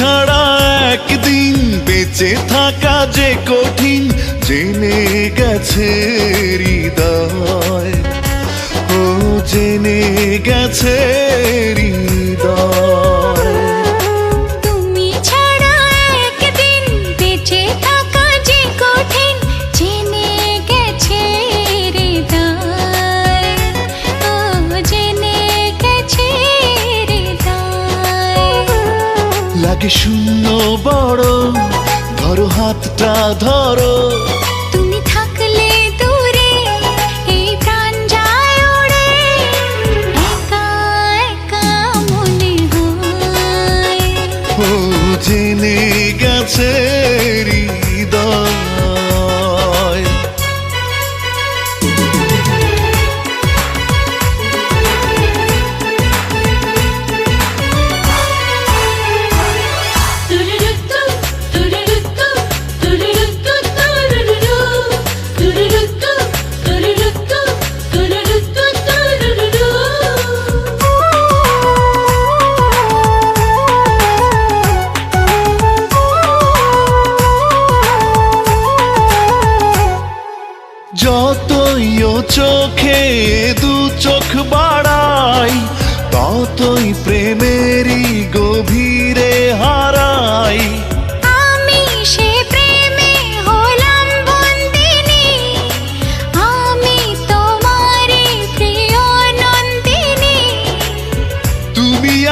ছাড়া একদিন বেঁচে থাকা যে কঠিন জেনে গেছে হৃদয়। ও জেনে গেছে লাগে শূন্য বড় ধরো হাতটা ধরো। তুমি থাকলে দূরে এই প্রাণ যায় ওড়ে একা একা মনে হয়। ও জেনে গেছে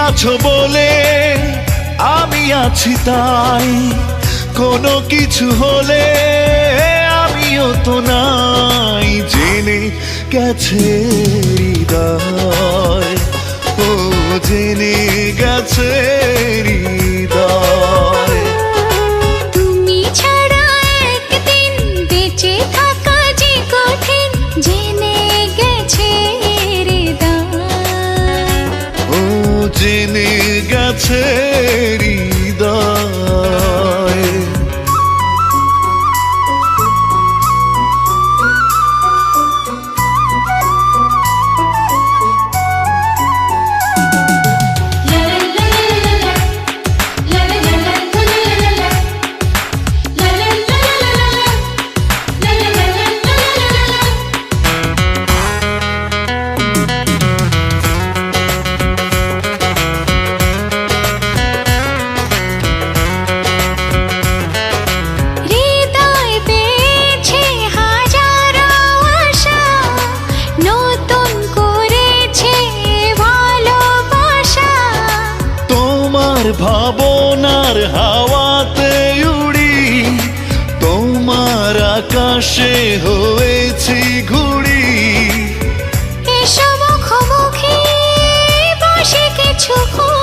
আছো বলে আমি আছি তাই। কোনো কিছু হলে আমিও তো নাই। জেনে গেছে হৃদয়, ও জেনে গেছে গেছে ভাবনার হাওয়াতে উড়ি। তোমার আকাশে হয়েছি ঘুড়ি। এসব মুখোমুখি বসে কিছুক্ষণ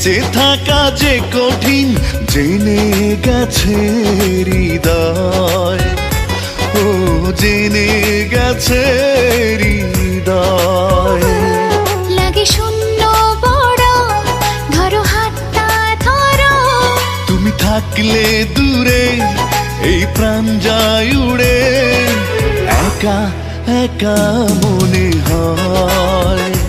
বেঁচে থাকা যে কঠিন জেনে গেছে হৃদয়। ও জেনে গেছে হৃদয়। লাগে শূন্য বড় ধরো হাতটা ধরো। তুমি থাকলে দূরে এই প্রাণ যায় উড়ে। একা একা মনে হয়।